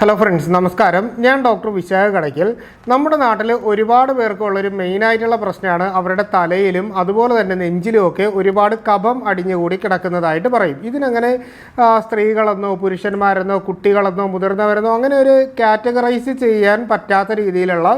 Hello friends നമസ്കാരം. ഞാൻ doctor Vishakha Kadakkal. നമ്മുടെ നാട്ടിൽ ഒരുപാട് പേർക്കുള്ളൊരു മെയിനായിട്ടുള്ള പ്രശ്നമാണ് അവരുടെ തലയിലും അതുപോലെ തന്നെ നെഞ്ചിലും ഒക്കെ ഒരുപാട് കഫം അടിഞ്ഞുകൂടി കിടക്കുന്നതായിട്ട് പറയും. ഇതിനങ്ങനെ സ്ത്രീകളെന്നോ പുരുഷന്മാരെന്നോ കുട്ടികളെന്നോ മുതിർന്നവരെന്നോ അങ്ങനെ ഒരു കാറ്റഗറൈസ് ചെയ്യാൻ പറ്റാത്ത രീതിയിലുള്ള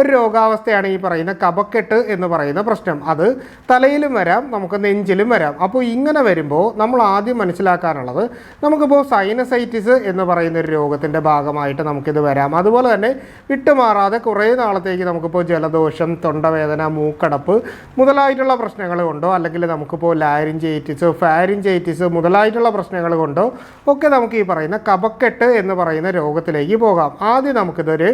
ഒരു രോഗാവസ്ഥയാണ് ഈ പറയുന്ന കപക്കെട്ട് എന്ന് പറയുന്ന പ്രശ്നം. അത് തലയിലും വരാം നമുക്ക് നെഞ്ചിലും വരാം. അപ്പോൾ ഇങ്ങനെ വരുമ്പോൾ നമ്മൾ ആദ്യം മനസ്സിലാക്കാനുള്ളത് നമുക്കിപ്പോൾ സൈനസൈറ്റിസ് എന്ന് പറയുന്ന ഒരു രോഗത്തിന്റെ ഭാഗമായിട്ട് നമുക്കിത് വരാം. അതുപോലെ തന്നെ വിട്ടുമാറാതെ കുറേ നാളത്തേക്ക് നമുക്കിപ്പോൾ ജലദോഷം തൊണ്ടവേദന മൂക്കടപ്പ് മുതലായിട്ടുള്ള പ്രശ്നങ്ങൾ കൊണ്ടോ അല്ലെങ്കിൽ നമുക്കിപ്പോൾ ലാരിഞ്ചൈറ്റിസ് ഫാരിഞ്ചൈറ്റിസ് മുതലായിട്ടുള്ള പ്രശ്നങ്ങൾ കൊണ്ടോ ഒക്കെ നമുക്ക് ഈ പറയുന്ന കപക്കെട്ട് എന്ന് പറയുന്ന രോഗത്തിലേക്ക് പോകാം. ആദ്യം നമുക്കിതൊരു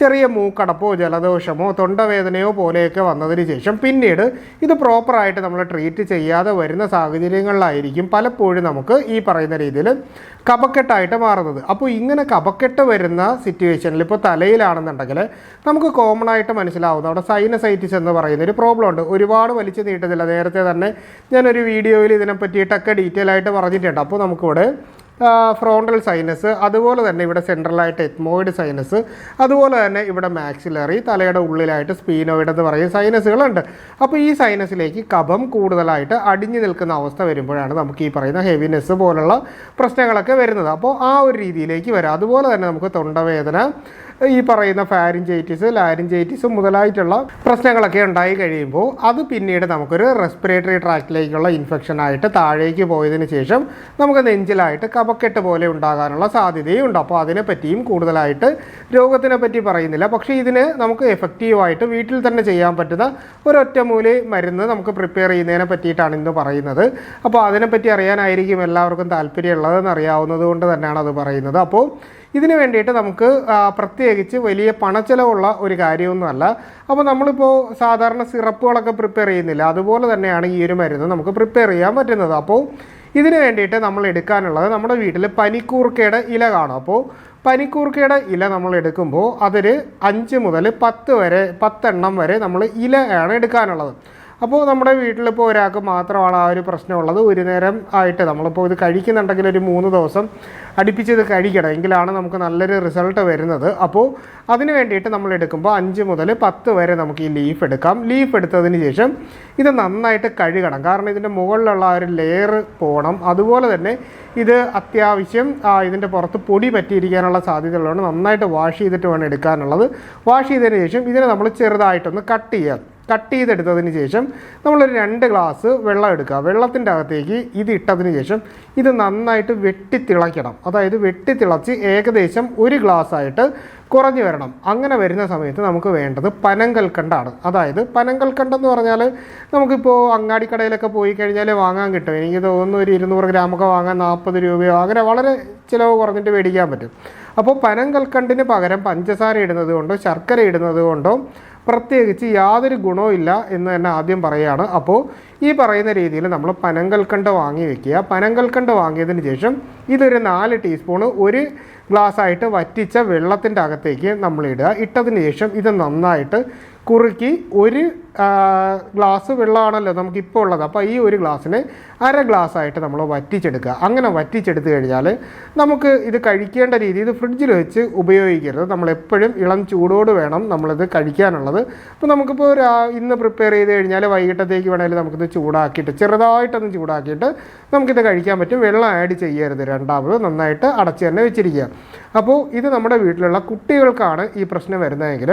ചെറിയ മൂക്കടപ്പോ ജലദോഷമോ തൊണ്ടവേദനയോ പോലെയൊക്കെ വന്നതിന് ശേഷം പിന്നീട് ഇത് പ്രോപ്പറായിട്ട് നമ്മൾ ട്രീറ്റ് ചെയ്യാതെ വരുന്ന സാഹചര്യങ്ങളിലായിരിക്കും പലപ്പോഴും നമുക്ക് ഈ പറയുന്ന രീതിയിൽ കപക്കെട്ടായിട്ട് മാറുന്നത്. അപ്പോൾ ഇങ്ങനെ കപക്കെട്ട് വരുന്ന സിറ്റുവേഷനിൽ ഇപ്പോൾ തലയിലാണെന്നുണ്ടെങ്കിൽ നമുക്ക് കോമൺ ആയിട്ട് മനസ്സിലാവുന്ന അവിടെ സൈനസൈറ്റിസ് എന്ന് പറയുന്ന ഒരു പ്രോബ്ലം ഉണ്ട്. ഒരുപാട് വലിച്ചു നീട്ടുന്നില്ല. നേരത്തെ തന്നെ ഞാനൊരു വീഡിയോയിൽ ഇതിനെ പറ്റിയിട്ടൊക്കെ ഡീറ്റെയിൽ ആയിട്ട് പറഞ്ഞിട്ടുണ്ട്. അപ്പോൾ നമുക്കിവിടെ ഫ്രോണ്ടൽ സൈനസ് അതുപോലെ തന്നെ ഇവിടെ സെൻട്രലായിട്ട് എത്മോയിഡ് സൈനസ് അതുപോലെ തന്നെ ഇവിടെ മാക്സിലറി തലയുടെ ഉള്ളിലായിട്ട് സ്പീനോയിഡ് എന്ന് പറയുന്ന സൈനസുകളുണ്ട് അപ്പോൾ ഈ സൈനസിലേക്ക് കഫം കൂടുതലായിട്ട് അടിഞ്ഞു നിൽക്കുന്ന അവസ്ഥ വരുമ്പോഴാണ് നമുക്ക് ഈ പറയുന്ന ഹെവിനെസ് പോലുള്ള പ്രശ്നങ്ങളൊക്കെ വരുന്നത്. അപ്പോൾ ആ ഒരു രീതിയിലേക്ക് വരാം. അതുപോലെ തന്നെ നമുക്ക് തൊണ്ടവേദന ഈ പറയുന്ന ഫാരിഞ്ചൈറ്റിസ് ലാരിഞ്ചൈറ്റിസ് മുതലായിട്ടുള്ള പ്രശ്നങ്ങളൊക്കെ ഉണ്ടായി കഴിയുമ്പോൾ അത് പിന്നീട് നമുക്കൊരു റെസ്പിറേറ്ററി ട്രാക്റ്റിലേക്കുള്ള ഇൻഫെക്ഷൻ ആയിട്ട് താഴേക്ക് പോയതിന് ശേഷം നമുക്ക് നെഞ്ചിലായിട്ട് കപക്കെട്ട് പോലെ ഉണ്ടാകാനുള്ള സാധ്യതയും ഉണ്ട് അപ്പോൾ അതിനെപ്പറ്റിയും കൂടുതലായിട്ട് രോഗത്തിനെ പറ്റി പറയുന്നില്ല. പക്ഷേ ഇതിന് നമുക്ക് എഫക്റ്റീവായിട്ട് വീട്ടിൽ തന്നെ ചെയ്യാൻ പറ്റുന്ന ഒരൊറ്റമൂലി മരുന്ന് നമുക്ക് പ്രിപ്പയർ ചെയ്യുന്നതിനെ പറ്റിയിട്ടാണ് ഇന്ന് പറയുന്നത്. അപ്പോൾ അതിനെപ്പറ്റി അറിയാനായിരിക്കും എല്ലാവർക്കും താല്പര്യമുള്ളതെന്ന് അറിയാവുന്നത് കൊണ്ട് തന്നെയാണ് അത് പറയുന്നത്. അപ്പോൾ ഇതിന് വേണ്ടിയിട്ട് നമുക്ക് പ്രത്യേകിച്ച് വലിയ പണച്ചെലവുള്ള ഒരു കാര്യമൊന്നുമല്ല. അപ്പോൾ നമ്മളിപ്പോൾ സാധാരണ സിറപ്പുകളൊക്കെ പ്രിപ്പയർ ചെയ്യുന്നില്ല. അതുപോലെ തന്നെയാണ് ഈ ഒരു മരുന്ന് നമുക്ക് പ്രിപ്പയർ ചെയ്യാൻ പറ്റുന്നത്. അപ്പോൾ ഇതിന് വേണ്ടിയിട്ട് നമ്മൾ എടുക്കാനുള്ളത് നമ്മുടെ വീട്ടിൽ പനിക്കൂർക്കയുടെ ഇല കാണും. അപ്പോൾ പനിക്കൂർക്കയുടെ ഇല നമ്മൾ എടുക്കുമ്പോൾ അതിൽ അഞ്ച് മുതൽ പത്ത് വരെ പത്തെണ്ണം വരെ നമ്മൾ ഇലയാണ് എടുക്കാനുള്ളത്. അപ്പോൾ നമ്മുടെ വീട്ടിലിപ്പോൾ ഒരാൾക്ക് മാത്രമാണ് ആ ഒരു പ്രശ്നമുള്ളത്. ഒരു നേരം ആയിട്ട് നമ്മളിപ്പോൾ ഇത് കഴിക്കുന്നുണ്ടെങ്കിൽ ഒരു മൂന്ന് ദിവസം അടുപ്പിച്ചത് കഴിക്കണം. എങ്കിലാണ് നമുക്ക് നല്ലൊരു റിസൾട്ട് വരുന്നത്. അപ്പോൾ അതിന് വേണ്ടിയിട്ട് നമ്മൾ എടുക്കുമ്പോൾ അഞ്ച് മുതൽ പത്ത് വരെ നമുക്ക് ഈ ലീഫ് എടുക്കാം. ലീഫ് എടുത്തതിന് ശേഷം ഇത് നന്നായിട്ട് കഴുകണം. കാരണം ഇതിന്റെ മുകളിലുള്ള ആ ഒരു ലെയർ പോകണം അതുപോലെ തന്നെ ഇത് അത്യാവശ്യം ഇതിന്റെ പുറത്ത് പൊടി പറ്റിയിരിക്കാനുള്ള സാധ്യത ഉള്ളതുകൊണ്ട് നന്നായിട്ട് വാഷ് ചെയ്തിട്ട് വേണം എടുക്കാനുള്ളത്. വാഷ് ചെയ്തതിന് ശേഷം ഇതിനെ നമ്മൾ ചെറുതായിട്ടൊന്ന് കട്ട് ചെയ്യാം. കട്ട് ചെയ്തെടുത്തതിന് ശേഷം നമ്മളൊരു രണ്ട് ഗ്ലാസ് വെള്ളം എടുക്കുക. വെള്ളത്തിന്റെ അകത്തേക്ക് ഇത് ഇട്ടതിന് ശേഷം ഇത് നന്നായിട്ട് വെട്ടി വെട്ടിത്തിളയ്ക്കണം അതായത് വെട്ടി വെട്ടിത്തിളച്ച് ഏകദേശം ഒരു ഗ്ലാസ് ആയിട്ട് കുറഞ്ഞു വരണം. അങ്ങനെ വരുന്ന സമയത്ത് നമുക്ക് വേണ്ടത് പനങ്കൽക്കണ്ടാണ്. അതായത് പനങ്കൽക്കണ്ടെന്ന് പറഞ്ഞാൽ നമുക്കിപ്പോൾ അങ്ങാടിക്കടയിലൊക്കെ പോയി കഴിഞ്ഞാൽ വാങ്ങാൻ കിട്ടും. എനിക്ക് തോന്നുന്നു ഒരു ഇരുന്നൂറ് ഗ്രാമൊക്കെ വാങ്ങാൻ നാൽപ്പത് രൂപയോ അങ്ങനെ വളരെ ചിലവ് കുറഞ്ഞിട്ട് മേടിക്കാൻ പറ്റും. അപ്പോൾ പനം കൽക്കണ്ടിന് പകരം പഞ്ചസാര ഇടുന്നത് കൊണ്ടോ ശർക്കര ഇടുന്നത് കൊണ്ടോ പ്രത്യേകിച്ച് യാതൊരു ഗുണവും ഇല്ല എന്ന് തന്നെ ആദ്യം പറയുകയാണ്. അപ്പോൾ ഈ പറയുന്ന രീതിയിൽ നമ്മൾ പനങ്കൽക്കണ്ട് വാങ്ങി വെക്കുക. പനങ്കൽക്കണ്ട് വാങ്ങിയതിന് ശേഷം ഇതൊരു നാല് ടീസ്പൂണ് ഒരു ഗ്ലാസ് ആയിട്ട് വറ്റിച്ച വെള്ളത്തിന്റെ അകത്തേക്ക് നമ്മൾ ഇടുക. ഇട്ടതിന് ശേഷം ഇത് നന്നായിട്ട് കുറുക്കി ഒരു ഗ്ലാസ് വെള്ളമാണല്ലോ നമുക്കിപ്പോൾ ഉള്ളത്. അപ്പോൾ ഈ ഒരു ഗ്ലാസ്സിന് അര ഗ്ലാസ് ആയിട്ട് നമ്മൾ വറ്റിച്ചെടുക്കുക. അങ്ങനെ വറ്റിച്ചെടുത്ത് കഴിഞ്ഞാൽ നമുക്ക് ഇത് കഴിക്കേണ്ട രീതി ഇത് ഫ്രിഡ്ജിൽ വെച്ച് ഉപയോഗിക്കരുത്. നമ്മളെപ്പോഴും ഇളം ചൂടോട് വേണം നമ്മളിത് കഴിക്കാനുള്ളത്. അപ്പോൾ നമുക്കിപ്പോൾ ഒരു ഇന്ന് പ്രിപ്പയർ ചെയ്ത് കഴിഞ്ഞാൽ വൈകിട്ടത്തേക്ക് വേണമെങ്കിൽ നമുക്കിത് ചൂടാക്കിയിട്ട് ചെറുതായിട്ടൊന്ന് ചൂടാക്കിയിട്ട് നമുക്കിത് കഴിക്കാൻ പറ്റും. വെള്ളം ആഡ് ചെയ്യരുത് രണ്ടാമത്. നന്നായിട്ട് അടച്ച് തന്നെ വെച്ചിരിക്കുക. അപ്പോൾ ഇത് നമ്മുടെ വീട്ടിലുള്ള കുട്ടികൾക്കാണ് ഈ പ്രശ്നം വരുന്നതെങ്കിൽ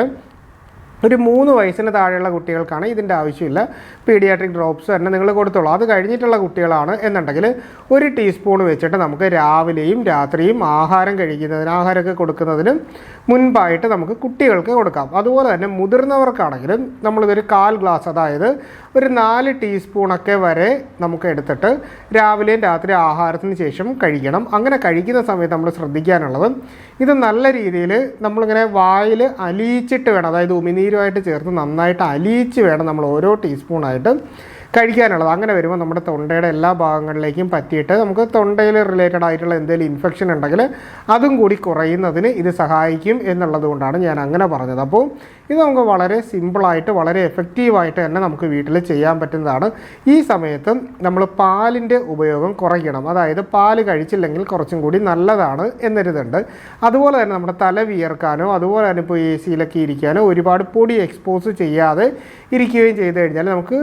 ഒരു മൂന്ന് വയസ്സിന് താഴെയുള്ള കുട്ടികൾക്കാണ് ഇതിന്റെ ആവശ്യമില്ല. പീഡിയാട്രിക് ഡ്രോപ്സ് തന്നെ നിങ്ങൾ കൊടുത്തോളൂ. അത് കഴിഞ്ഞിട്ടുള്ള കുട്ടികളാണ് എന്നുണ്ടെങ്കിൽ ഒരു ടീസ്പൂൺ വെച്ചിട്ട് നമുക്ക് രാവിലെയും രാത്രിയും ആഹാരം കഴിക്കുന്നതിന് ആഹാരമൊക്കെ കൊടുക്കുന്നതിനും മുൻപായിട്ട് നമുക്ക് കുട്ടികൾക്ക് കൊടുക്കാം. അതുപോലെ തന്നെ മുതിർന്നവർക്കാണെങ്കിലും നമ്മളിതൊരു കാൽ ഗ്ലാസ് അതായത് ഒരു നാല് ടീസ്പൂണൊക്കെ വരെ നമുക്ക് എടുത്തിട്ട് രാവിലെയും രാത്രി ആഹാരത്തിന് ശേഷം കഴിക്കണം. അങ്ങനെ കഴിക്കുന്ന സമയത്ത് നമ്മൾ ശ്രദ്ധിക്കാനുള്ളത് ഇത് നല്ല രീതിയിൽ നമ്മളിങ്ങനെ വായിൽ അലിയിച്ചിട്ട് വേണം. അതായത് ഉമിനീരുമായിട്ട് ചേർത്ത് നന്നായിട്ട് അലിയിച്ച് വേണം നമ്മൾ ഓരോ ടീസ്പൂണായിട്ട് കഴിക്കാനുള്ളത്. അങ്ങനെ വരുമ്പോൾ നമ്മുടെ തൊണ്ടയുടെ എല്ലാ ഭാഗങ്ങളിലേക്കും പറ്റിയിട്ട് നമുക്ക് തൊണ്ടയിൽ റിലേറ്റഡ് ആയിട്ടുള്ള എന്തെങ്കിലും ഇൻഫെക്ഷൻ ഉണ്ടെങ്കിൽ അതും കൂടി കുറയുന്നതിന് ഇത് സഹായിക്കും എന്നുള്ളതുകൊണ്ടാണ് ഞാൻ അങ്ങനെ പറഞ്ഞത്. അപ്പോൾ ഇത് നമുക്ക് വളരെ സിമ്പിളായിട്ട് വളരെ എഫക്റ്റീവായിട്ട് തന്നെ നമുക്ക് വീട്ടിൽ ചെയ്യാൻ പറ്റുന്നതാണ്. ഈ സമയത്ത് നമ്മൾ പാലിന്റെ ഉപയോഗം കുറയ്ക്കണം. അതായത് പാൽ കഴിച്ചില്ലെങ്കിൽ കുറച്ചും കൂടി നല്ലതാണ് എന്നൊരിതുണ്ട്. അതുപോലെ തന്നെ നമ്മുടെ തല വിയർക്കാനോ അതുപോലെ തന്നെ ഇപ്പോൾ എ സിയിലൊക്കെ ഇരിക്കാനോ ഒരുപാട് പൊടി എക്സ്പോസ് ചെയ്യാതെ ഇരിക്കുകയും ചെയ്ത് കഴിഞ്ഞാൽ നമുക്ക്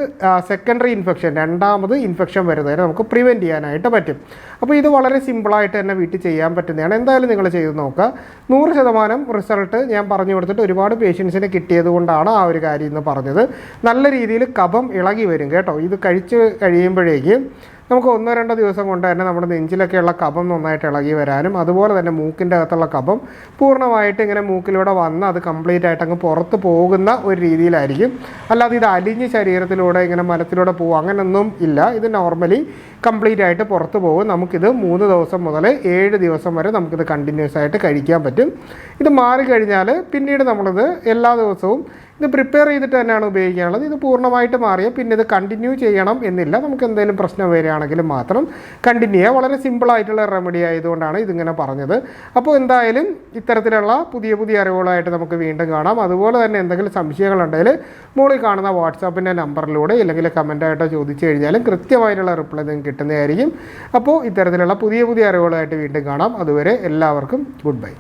സെക്കൻഡറി ഇൻഫെക്ഷൻ രണ്ടാമത് ഇൻഫെക്ഷൻ വരുന്നതിനെ നമുക്ക് പ്രിവെന്റ് ചെയ്യാനായിട്ട് പറ്റും. അപ്പോൾ ഇത് വളരെ സിമ്പിളായിട്ട് തന്നെ വീട്ടിൽ ചെയ്യാൻ പറ്റുന്നതാണ്. എന്തായാലും നിങ്ങൾ ചെയ്ത് നോക്കുക. നൂറ് ശതമാനം റിസൾട്ട് ഞാൻ പറഞ്ഞു കൊടുത്തിട്ട് ഒരുപാട് പേഷ്യൻസിന് കിട്ടിയത് കൊണ്ടാണ് ആ ഒരു കാര്യം എന്ന് പറഞ്ഞത്. നല്ല രീതിയിൽ കഫം ഇളകി വരും കേട്ടോ. ഇത് കഴിച്ച് കഴിയുമ്പോഴേക്കും നമുക്ക് ഒന്നോ രണ്ടോ ദിവസം കൊണ്ട് തന്നെ നമ്മുടെ നെഞ്ചിലൊക്കെയുള്ള കഫം നന്നായിട്ട് ഇളകി വരാനും അതുപോലെ തന്നെ മൂക്കിന്റെ അകത്തുള്ള കഫം പൂർണമായിട്ട് ഇങ്ങനെ മൂക്കിലൂടെ വന്ന് അത് കംപ്ലീറ്റ് ആയിട്ട് അങ്ങ് പുറത്ത് പോകുന്ന ഒരു രീതിയിലായിരിക്കും. അല്ലാതെ ഇത് അലിഞ്ഞ് ശരീരത്തിലൂടെ ഇങ്ങനെ മലത്തിലൂടെ പോകും അങ്ങനെയൊന്നും ഇല്ല. ഇത് നോർമലി കംപ്ലീറ്റ് ആയിട്ട് പുറത്ത് പോകും. നമുക്കിത് മൂന്ന് ദിവസം മുതൽ ഏഴ് ദിവസം വരെ നമുക്കിത് കണ്ടിന്യൂസ് ആയിട്ട് കഴിക്കാൻ പറ്റും. ഇത് മാറിക്കഴിഞ്ഞാൽ പിന്നീട് നമ്മളിത് എല്ലാ ദിവസവും ഇത് പ്രിപ്പയർ ചെയ്തിട്ട് തന്നെയാണ് ഉപയോഗിക്കാനുള്ളത്. ഇത് പൂർണമായിട്ട് മാറിയാൽ പിന്നെ ഇത് കണ്ടിന്യൂ ചെയ്യണം എന്നില്ല. നമുക്ക് എന്തെങ്കിലും പ്രശ്നം വരികയാണെങ്കിൽ മാത്രം കണ്ടിന്യൂ ചെയ്യുക വളരെ സിമ്പിളായിട്ടുള്ള റെമഡി ആയതുകൊണ്ടാണ് ഇതിങ്ങനെ പറഞ്ഞത്. അപ്പോൾ എന്തായാലും ഇത്തരത്തിലുള്ള പുതിയ പുതിയ അറിവുകളായിട്ട് നമുക്ക് വീണ്ടും കാണാം. അതുപോലെ തന്നെ എന്തെങ്കിലും സംശയങ്ങളുണ്ടെങ്കിൽ മുകളിൽ കാണുന്ന വാട്സാപ്പിന്റെ നമ്പറിലൂടെ ഇല്ലെങ്കിൽ കമന്റായിട്ടോ ചോദിച്ചു കഴിഞ്ഞാലും കൃത്യമായിട്ടുള്ള റിപ്ലൈ നിങ്ങൾക്ക് കിട്ടുന്നതായിരിക്കും. അപ്പോൾ ഇത്തരത്തിലുള്ള പുതിയ പുതിയ അറിവുകളായിട്ട് വീണ്ടും കാണാം. അതുവരെ എല്ലാവർക്കും ഗുഡ് ബൈ